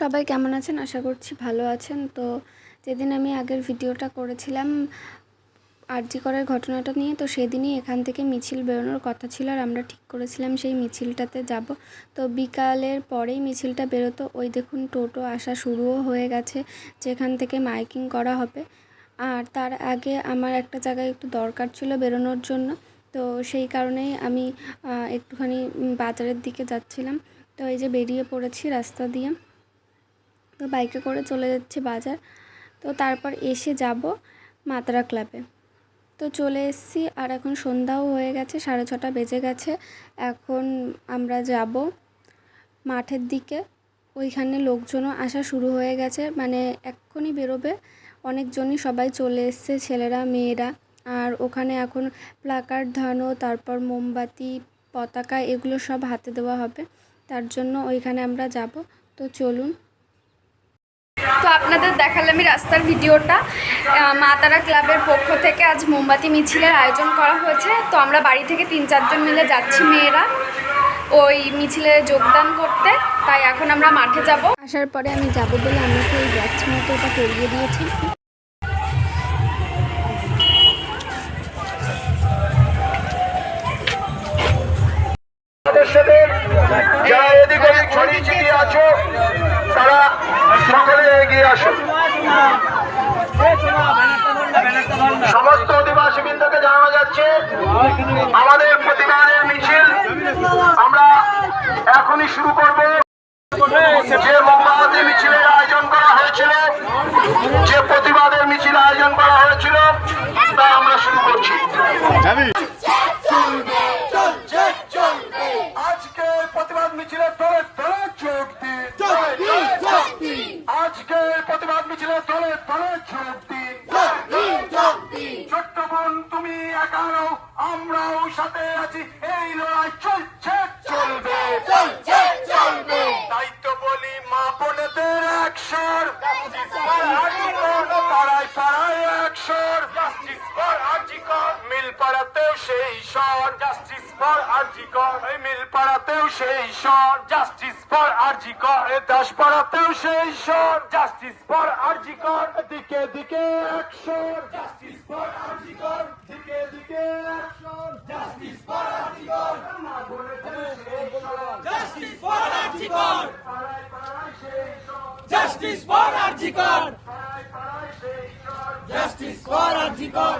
সবাই কেমন আছেন? আশা করছি ভালো আছেন। তো যেদিন আমি আগের ভিডিওটা করেছিলাম, আরজি করার ঘটনাটা নিয়ে, তো সেদিনই এখান থেকে মিছিল বেরোনোর কথা ছিল আর আমরা ঠিক করেছিলাম সেই মিছিলটাতে যাব। তো বিকালের পরেই মিছিলটা বেরোতো। ওই দেখুন, টোটো আসা শুরুও হয়ে গেছে, যেখান থেকে মাইকিং করা হবে। আর তার আগে আমার একটা জায়গায় একটু দরকার ছিল বেরোনোর জন্য। তো সেই কারণেই আমি একটুখানি বাজারের দিকে যাচ্ছিলাম। তো এই যে বেরিয়ে পড়েছি রাস্তা দিয়ে। তো বাইকে করে চলে যাচ্ছি বাজার। তো তারপর এসে যাব মাতারা ক্লাবে। তো চলে এসেছি আর এখন সন্ধ্যাও হয়ে গেছে, সাড়ে ছটা বেজে গেছে। এখন আমরা যাব মাঠের দিকে। ওইখানে লোকজনও আসা শুরু হয়ে গেছে মানে এক্ষুনি বেরোবে। অনেকজনই সবাই চলে এসছে, ছেলেরা, মেয়েরা। আর ওখানে এখন প্লাকার্ড ধানো, তারপর মোমবাতি, পতাকা, এগুলো সব হাতে দেওয়া হবে। তার জন্য ওইখানে আমরা যাব। তো চলুন তো আপনাদের দেখালাম আমি রাস্তার ভিডিওটা। মা তারা ক্লাবের পক্ষ থেকে আজ মোমবাতি মিছিলের আয়োজন করা হয়েছে। তো আমরা বাড়ি থেকে তিন চারজন মিলে যাচ্ছি মেয়েরা ওই মিছিলে যোগদান করতে। তাই এখন আমরা মাঠে যাব। আসার পরে আমি যাব বলে আমাকে ওই ব্যাচ মতো ওটা করিয়ে দিয়েছি। যারা এদিক ওদিক ছড়িয়ে ছিটিয়ে আছো তারা সকলে এগিয়ে আসো সমস্ত অধিবাসী বৃন্দকে জানানো যাচ্ছে, আমাদের প্রতিবাদের মিছিল আমরা এখনই শুরু করব। যে মোমবাতি মিছিলের আয়োজন করা হয়েছিল, যে প্রতিবাদের মিছিল আয়োজন করা হয়েছিল, তা আমরা শুরু করছি। সাথে আছি এই লড়াই চলছে চলবে। তাই তো বলি মা বোনেদের একশোর পাড়ায় পাড়ায় একশোর জাস্টিস ফর আর্জিকর মিল পাড়াতেও সেই স্বর। জাস্টিস ফর আর্জিকর এই মিল পাড়াতেও সেই স্বর। জাস্টিস ফর আর্জিকর এ দাস পাড়াতেও সেই স্বর। জাস্টিস ফর আর্জিকর দিকে দিকে একশোর জাস্টিস ফর আর্জিকর দিকে দিকে একশোর জাস্টিস ফর আর্জিকর মা বোনেদের সেই স্বর Justice for Archicor! পাড়ায় পাড়ায় সেই স্বর Justice for Archicor! পাড়ায় পাড়ায় সেই স্বর Justice for Archicor!